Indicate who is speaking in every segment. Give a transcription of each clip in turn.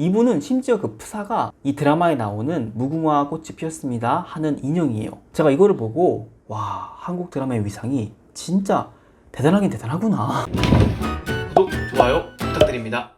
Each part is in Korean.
Speaker 1: 이분은 심지어 그 프사가 이 드라마에 나오는 무궁화 꽃이 피었습니다 하는 인형이에요. 제가 이거를 보고 와 한국 드라마의 위상이 진짜 대단하긴 대단하구나.
Speaker 2: 구독, 좋아요 부탁드립니다.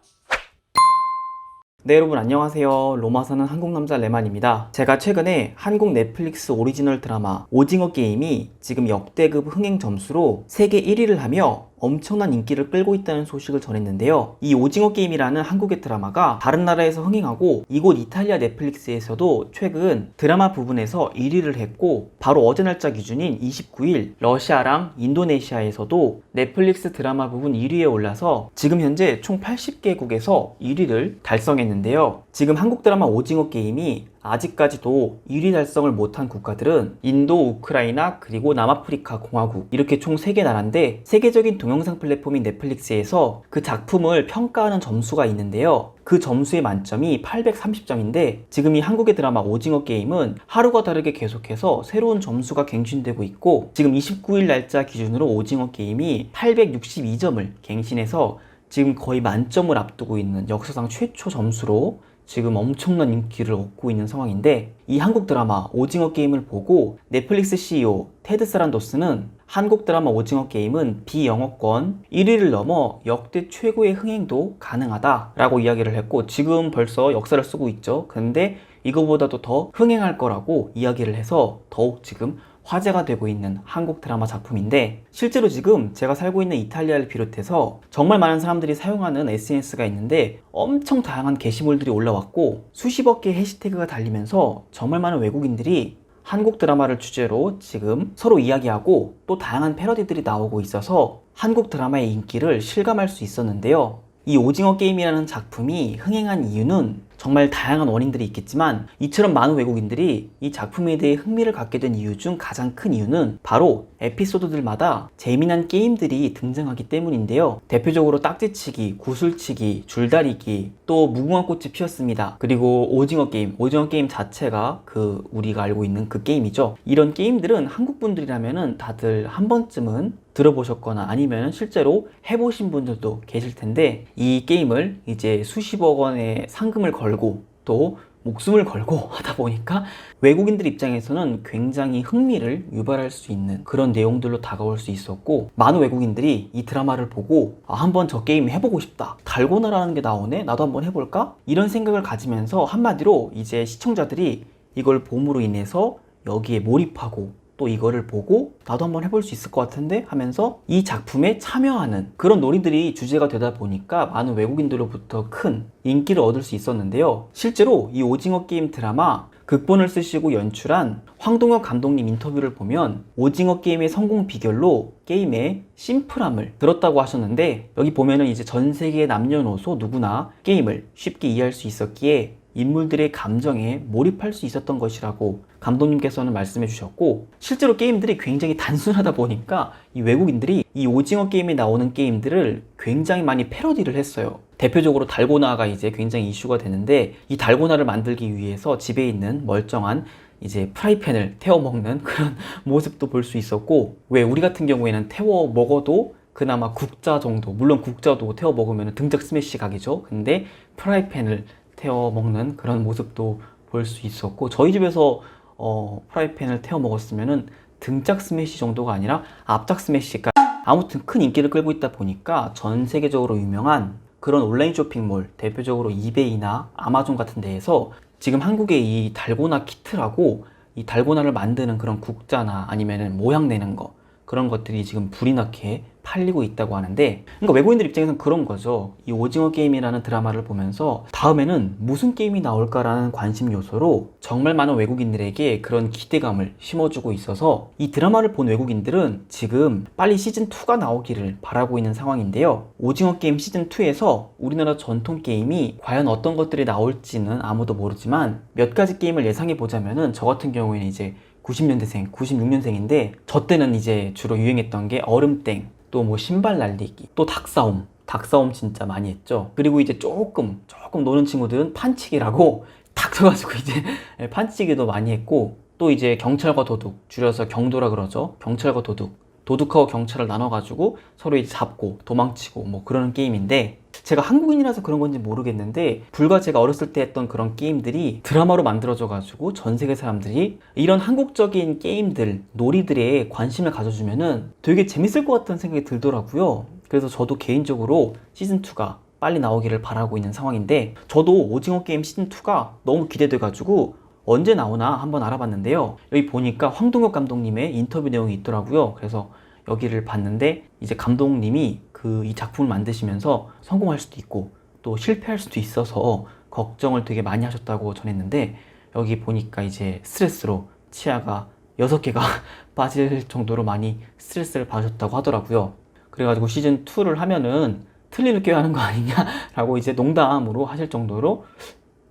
Speaker 1: 네 여러분 안녕하세요 로마 사는 한국 남자 레만입니다 제가 최근에 한국 넷플릭스 오리지널 드라마 오징어 게임이 지금 역대급 흥행 점수로 세계 1위를 하며 엄청난 인기를 끌고 있다는 소식을 전했는데요 이 오징어 게임이라는 한국의 드라마가 다른 나라에서 흥행하고 이곳 이탈리아 넷플릭스에서도 최근 드라마 부분에서 1위를 했고 바로 어제 날짜 기준인 29일 러시아랑 인도네시아에서도 넷플릭스 드라마 부분 1위에 올라서 지금 현재 총 80개국에서 1위를 달성했는데요. 지금 한국 드라마 오징어 게임이 아직까지도 1위 달성을 못한 국가들은 인도, 우크라이나, 그리고 남아프리카 공화국 이렇게 총 3개 나라인데 세계적인 동영상 플랫폼인 넷플릭스에서 그 작품을 평가하는 점수가 있는데요. 그 점수의 만점이 830점인데 지금 이 한국의 드라마 오징어 게임은 하루가 다르게 계속해서 새로운 점수가 갱신되고 있고 지금 29일 날짜 기준으로 오징어 게임이 862점을 갱신해서 지금 거의 만점을 앞두고 있는 역사상 최초 점수로 지금 엄청난 인기를 얻고 있는 상황인데 이 한국 드라마 오징어 게임을 보고 넷플릭스 CEO 테드 사란도스는 한국 드라마 오징어 게임은 비영어권 1위를 넘어 역대 최고의 흥행도 가능하다라고 이야기를 했고 지금 벌써 역사를 쓰고 있죠. 근데 이거보다도 더 흥행할 거라고 이야기를 해서 더욱 지금 화제가 되고 있는 한국 드라마 작품인데 실제로 지금 제가 살고 있는 이탈리아를 비롯해서 정말 많은 사람들이 사용하는 SNS가 있는데 엄청 다양한 게시물들이 올라왔고 수십억 개의 해시태그가 달리면서 정말 많은 외국인들이 한국 드라마를 주제로 지금 서로 이야기하고 또 다양한 패러디들이 나오고 있어서 한국 드라마의 인기를 실감할 수 있었는데요. 이 오징어 게임이라는 작품이 흥행한 이유는 정말 다양한 원인들이 있겠지만 이처럼 많은 외국인들이 이 작품에 대해 흥미를 갖게 된 이유 중 가장 큰 이유는 바로 에피소드들마다 재미난 게임들이 등장하기 때문인데요. 대표적으로 딱지치기, 구슬치기, 줄다리기, 또 무궁화 꽃이 피었습니다. 그리고 오징어 게임, 오징어 게임 자체가 그 우리가 알고 있는 그 게임이죠. 이런 게임들은 한국 분들이라면은 다들 한 번쯤은 들어보셨거나 아니면 실제로 해보신 분들도 계실 텐데 이 게임을 이제 수십억 원의 상금을 걸고 또 목숨을 걸고 하다 보니까 외국인들 입장에서는 굉장히 흥미를 유발할 수 있는 그런 내용들로 다가올 수 있었고 많은 외국인들이 이 드라마를 보고 아, 한번 저 게임 해보고 싶다 달고나라는 게 나오네 나도 한번 해볼까? 이런 생각을 가지면서 한마디로 이제 시청자들이 이걸 봄으로 인해서 여기에 몰입하고 또 이거를 보고 나도 한번 해볼 수 있을 것 같은데 하면서 이 작품에 참여하는 그런 놀이들이 주제가 되다 보니까 많은 외국인들로부터 큰 인기를 얻을 수 있었는데요. 실제로 이 오징어 게임 드라마 극본을 쓰시고 연출한 황동혁 감독님 인터뷰를 보면 오징어 게임의 성공 비결로 게임의 심플함을 들었다고 하셨는데 여기 보면은 이제 전 세계의 남녀노소 누구나 게임을 쉽게 이해할 수 있었기에 인물들의 감정에 몰입할 수 있었던 것이라고 감독님께서는 말씀해 주셨고 실제로 게임들이 굉장히 단순하다 보니까 이 외국인들이 이 오징어 게임에 나오는 게임들을 굉장히 많이 패러디를 했어요. 대표적으로 달고나가 이제 굉장히 이슈가 되는데 이 달고나를 만들기 위해서 집에 있는 멀쩡한 이제 프라이팬을 태워 먹는 그런 모습도 볼 수 있었고 왜 우리 같은 경우에는 태워 먹어도 그나마 국자 정도 물론 국자도 태워 먹으면 등짝 스매시 각이죠 근데 프라이팬을 태워 먹는 그런 모습도 볼 수 있었고 저희 집에서 어, 프라이팬을 태워 먹었으면은 등짝 스매시 정도가 아니라 앞짝 스매시가 아무튼 큰 인기를 끌고 있다 보니까 전 세계적으로 유명한 그런 온라인 쇼핑몰 대표적으로 이베이나 아마존 같은 데에서 지금 한국의 이 달고나 키트라고 이 달고나를 만드는 그런 국자나 아니면은 모양 내는 거 그런 것들이 지금 불이 나게 팔리고 있다고 하는데 그러니까 외국인들 입장에서는 그런 거죠. 이 오징어 게임이라는 드라마를 보면서 다음에는 무슨 게임이 나올까라는 관심 요소로 정말 많은 외국인들에게 그런 기대감을 심어주고 있어서 이 드라마를 본 외국인들은 지금 빨리 시즌2가 나오기를 바라고 있는 상황인데요. 오징어 게임 시즌2에서 우리나라 전통 게임이 과연 어떤 것들이 나올지는 아무도 모르지만 몇 가지 게임을 예상해 보자면은 저 같은 경우에는 이제 90년대생, 96년생인데 저 때는 이제 주로 유행했던 게 얼음땡, 또 뭐 신발 날리기, 또 닭싸움. 닭싸움 진짜 많이 했죠. 그리고 이제 조금 조금 노는 친구들은 판치기라고 탁 쳐가지고 이제 판치기도 많이 했고 또 이제 경찰과 도둑 줄여서 경도라 그러죠. 경찰과 도둑 도둑하고 경찰을 나눠가지고 서로 이제 잡고 도망치고 뭐 그러는 게임인데 제가 한국인이라서 그런 건지 모르겠는데 불과 제가 어렸을 때 했던 그런 게임들이 드라마로 만들어져 가지고 전 세계 사람들이 이런 한국적인 게임들 놀이들에 관심을 가져주면은 되게 재밌을 것 같다는 생각이 들더라고요. 그래서 저도 개인적으로 시즌 2가 빨리 나오기를 바라고 있는 상황인데 저도 오징어 게임 시즌 2가 너무 기대돼 가지고 언제 나오나 한번 알아봤는데요 여기 보니까 황동혁 감독님의 인터뷰 내용이 있더라고요 그래서 여기를 봤는데 이제 감독님이 그 이 작품을 만드시면서 성공할 수도 있고 또 실패할 수도 있어서 걱정을 되게 많이 하셨다고 전했는데 여기 보니까 이제 스트레스로 치아가 6개가 빠질 정도로 많이 스트레스를 받으셨다고 하더라고요. 그래가지고 시즌 2를 하면은 틀니를 껴야 하는 거 아니냐라고 이제 농담으로 하실 정도로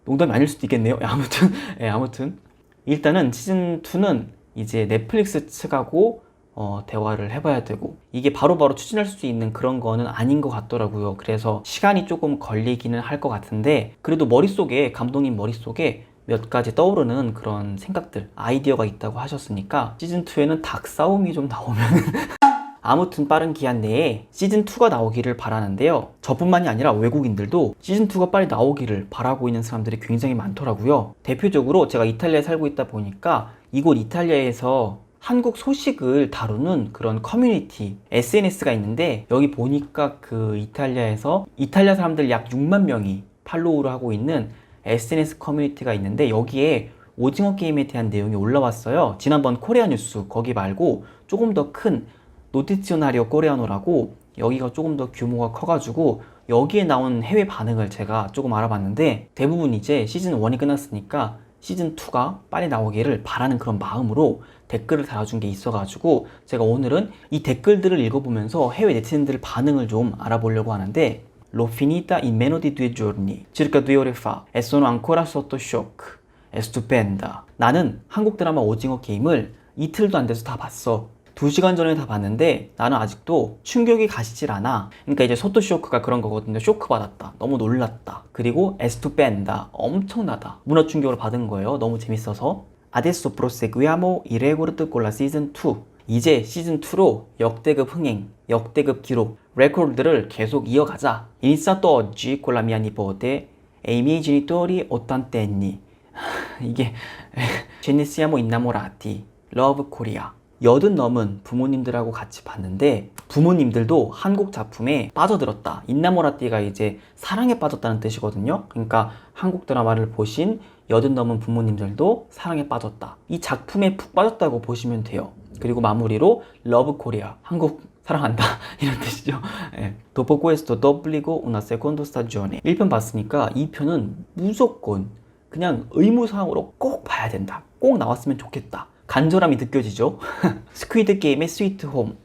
Speaker 1: 농담이 아닐 수도 있겠네요. 아무튼 예, 아무튼 일단은 시즌 2는 이제 넷플릭스 측하고 어, 대화를 해봐야 되고 이게 바로 바로 추진할 수 있는 그런 거는 아닌 것 같더라고요. 그래서 시간이 조금 걸리기는 할 것 같은데 그래도 머릿속에 감독님 머릿속에 몇 가지 떠오르는 그런 생각들, 아이디어가 있다고 하셨으니까 시즌2에는 닭 싸움이 좀 나오면 아무튼 빠른 기한 내에 시즌2가 나오기를 바라는데요. 저뿐만이 아니라 외국인들도 시즌2가 빨리 나오기를 바라고 있는 사람들이 굉장히 많더라고요. 대표적으로 제가 이탈리아에 살고 있다 보니까 이곳 이탈리아에서 한국 소식을 다루는 그런 커뮤니티 SNS가 있는데 여기 보니까 그 이탈리아에서 이탈리아 사람들 약 6만 명이 팔로우를 하고 있는 SNS 커뮤니티가 있는데 여기에 오징어 게임에 대한 내용이 올라왔어요. 지난번 코리아 뉴스 거기 말고 조금 더 큰 노티치오나리오 코레아노라고 여기가 조금 더 규모가 커가지고 여기에 나온 해외 반응을 제가 조금 알아봤는데 대부분 이제 시즌 1이 끝났으니까 시즌 2가 빨리 나오기를 바라는 그런 마음으로 댓글을 달아준 게 있어가지고 제가 오늘은 이 댓글들을 읽어보면서 해외 네티즌들 반응을 좀 알아보려고 하는데 L'ho finita in meno di due giorni, circa due ore fa, e sono ancora sotto shock. È stupenda. 나는 한국 드라마 오징어 게임을 이틀도 안 돼서 다 봤어. 두 시간 전에 다 봤는데 나는 아직도 충격이 가시질 않아. 그러니까 이제 소토 쇼크가 그런 거거든요. 쇼크 받았다. 너무 놀랐다. 그리고 에스투 뺀다. 엄청나다. 문화 충격을 받은 거예요. 너무 재밌어서. I record con la season 2. 이제 시즌 2로 역대급 흥행, 역대급 기록, 레코드를 계속 이어가자. Mia nipote e i miei genitori ottantenni. 이게 ne siamo innamorati. Love Korea. 여든 넘은 부모님들하고 같이 봤는데 부모님들도 한국 작품에 빠져들었다. 인나모라띠가 이제 사랑에 빠졌다는 뜻이거든요. 그러니까 한국 드라마를 보신 여든 넘은 부모님들도 사랑에 빠졌다. 이 작품에 푹 빠졌다고 보시면 돼요. 그리고 마무리로 러브 코리아 한국 사랑한다 이런 뜻이죠. 예. Dopo questo d'obbligo una seconda stagione. 1편 봤으니까 2편은 무조건 그냥 의무사항으로 꼭 봐야 된다. 꼭 나왔으면 좋겠다. 간절함이 느껴지죠. 스퀴드 게임의 스위트 홈,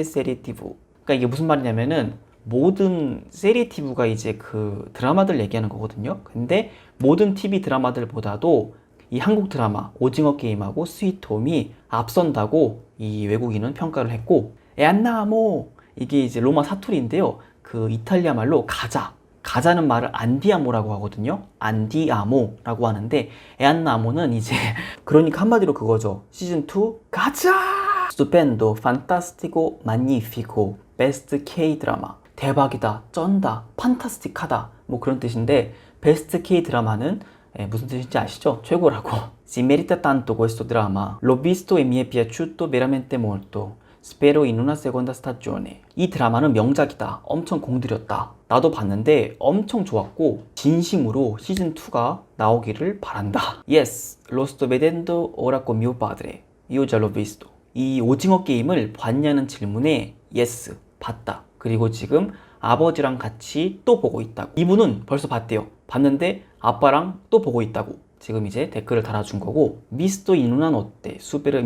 Speaker 1: serie TV. 그러니까 이게 무슨 말이냐면은 모든 TV가 이제 그 드라마들 얘기하는 거거든요. 근데 모든 TV 드라마들보다도 이 한국 드라마 오징어 게임하고 스위트홈이 앞선다고 이 외국인은 평가를 했고 에안나모 이게 이제 로마 사투리인데요. 그 이탈리아 말로 가자 가자는 말을 안디아모라고 하거든요. 안디아모라고 하는데 에안나모는 이제 그러니까 한마디로 그거죠. 시즌 2 가자. 스투펜도, 판타스티고, 마니피코, 베스트 K 드라마. 대박이다, 쩐다, 판타스틱하다. 뭐 그런 뜻인데 베스트 K 드라마는 예, 무슨 뜻인지 아시죠? 최고라고. Drama. L'ho visto e mi è piaciuto veramente molto. In una seconda stagione. 이 드라마는 명작이다. 엄청 공들였다. 나도 봤는데 엄청 좋았고 진심으로 시즌 2가 나오기를 바란다. Yes, con mio padre. Io già l'ho visto. 이 오징어 게임을 봤냐는 질문에 yes, 봤다. 그리고 지금 아버지랑 같이 또 보고 있다고. 이분은 벌써 봤대요. 봤는데 아빠랑 또 보고 있다고. 지금 이제 댓글을 달아준 거고 미스토 이누난 어때? 수베르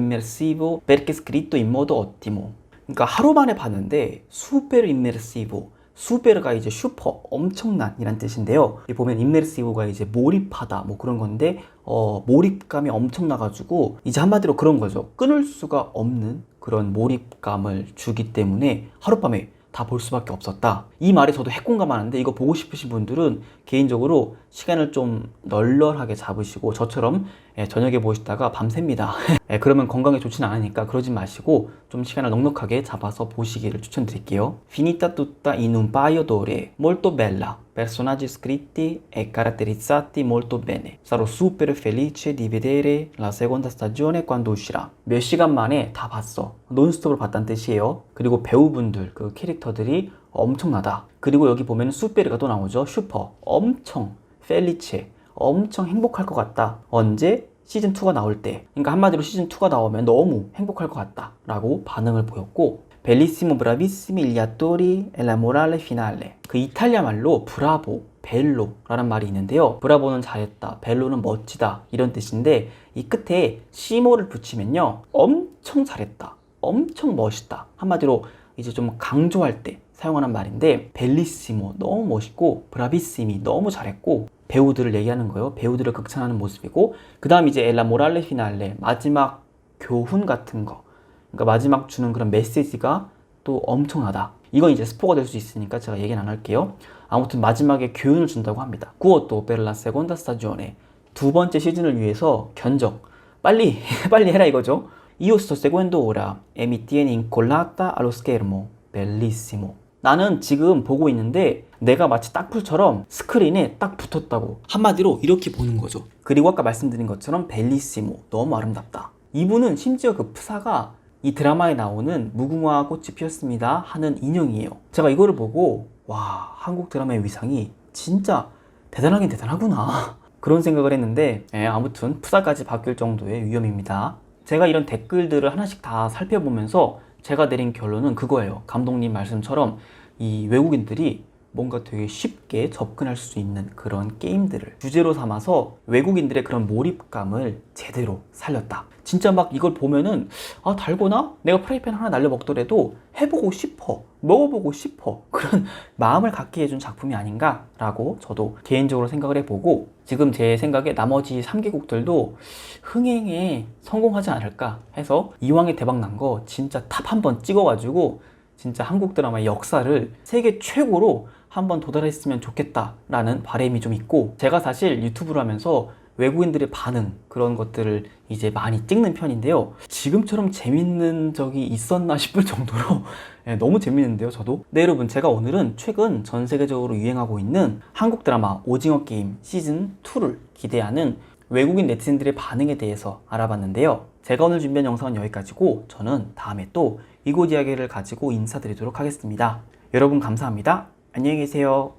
Speaker 1: perché scritto in modo ottimo. 그러니까 하루 만에 봤는데 수베르 임메르시보 수베르가 이제 슈퍼 엄청난 이란 뜻인데요. 여기 보면 임메르시브가 이제 몰입하다 뭐 그런 건데 어, 몰입감이 엄청나가지고 이제 한마디로 그런 거죠. 끊을 수가 없는 그런 몰입감을 주기 때문에 하룻밤에 다 볼 수밖에 없었다. 이 말에 저도 핵공감하는데 이거 보고 싶으신 분들은 개인적으로 시간을 좀 널널하게 잡으시고 저처럼 예, 저녁에 보시다가 밤새입니다. 예, 그러면 건강에 좋지는 않으니까 그러지 마시고 좀 시간을 넉넉하게 잡아서 보시기를 추천드릴게요. Finita tutta in un paio d'ore, molto bella. Personaggi scritti e caratterizzati molto bene. Sarò super felice di vedere la seconda stagione quando uscirà. 몇 시간 만에 다 봤어. 논스톱으로 봤다는 뜻이에요. 그리고 배우분들, 그 캐릭터들이 엄청나다. 그리고 여기 보면 수페르가 또 나오죠. 슈퍼. 엄청. 펠리체. 엄청 행복할 것 같다. 언제? 시즌2가 나올 때. 그러니까 한마디로 시즌2가 나오면 너무 행복할 것 같다. 라고 반응을 보였고, 벨리시모 브라비시미 e la morale finale. 그 이탈리아 말로 브라보, 벨로라는 말이 있는데요. 브라보는 잘했다, 벨로는 멋지다 이런 뜻인데 이 끝에 시모를 붙이면요. 엄청 잘했다, 엄청 멋있다. 한마디로 이제 좀 강조할 때 사용하는 말인데 벨리시모 너무 멋있고 브라비시미 너무 잘했고 배우들을 얘기하는 거예요. 배우들을 극찬하는 모습이고 그 다음 이제 엘라 모랄레 피날레 마지막 교훈 같은 거 그러니까 마지막 주는 그런 메시지가 또 엄청나다. 이건 이제 스포가 될 수 있으니까 제가 얘기는 안 할게요. 아무튼 마지막에 교훈을 준다고 합니다. 구어또 베를라 세곤다 스타지오네 두 번째 시즌을 위해서 견적 빨리 빨리 해라 이거죠. Io sto seguendo ora e schermo. Bellissimo. 나는 지금 보고 있는데 내가 마치 딱풀처럼 스크린에 딱 붙었다고 한마디로 이렇게 보는 거죠. 그리고 아까 말씀드린 것처럼 벨리시모 너무 아름답다. 이분은 심지어 그 프사가 이 드라마에 나오는 무궁화 꽃이 피었습니다 하는 인형이에요. 제가 이거를 보고 와 한국 드라마의 위상이 진짜 대단하긴 대단하구나 그런 생각을 했는데 예, 아무튼 프사까지 바뀔 정도의 위험입니다. 제가 이런 댓글들을 하나씩 다 살펴보면서 제가 내린 결론은 그거예요. 감독님 말씀처럼 이 외국인들이 뭔가 되게 쉽게 접근할 수 있는 그런 게임들을 주제로 삼아서 외국인들의 그런 몰입감을 제대로 살렸다. 진짜 막 이걸 보면은 아 달고나 내가 프라이팬 하나 날려 먹더라도 해보고 싶어 먹어보고 싶어 그런 마음을 갖게 해준 작품이 아닌가라고 저도 개인적으로 생각을 해보고 지금 제 생각에 나머지 3개국들도 흥행에 성공하지 않을까 해서 이왕에 대박 난 거 진짜 탑 한번 찍어가지고 진짜 한국 드라마의 역사를 세계 최고로 한번 도달했으면 좋겠다라는 바람이 좀 있고 제가 사실 유튜브를 하면서 외국인들의 반응 그런 것들을 이제 많이 찍는 편인데요. 지금처럼 재밌는 적이 있었나 싶을 정도로 예, 너무 재밌는데요, 저도. 네, 여러분, 제가 오늘은 최근 전 세계적으로 유행하고 있는 한국 드라마 오징어 게임 시즌 2를 기대하는 외국인 네티즌들의 반응에 대해서 알아봤는데요. 제가 오늘 준비한 영상은 여기까지고 저는 다음에 또 이곳 이야기를 가지고 인사드리도록 하겠습니다. 여러분 감사합니다. 안녕히 계세요.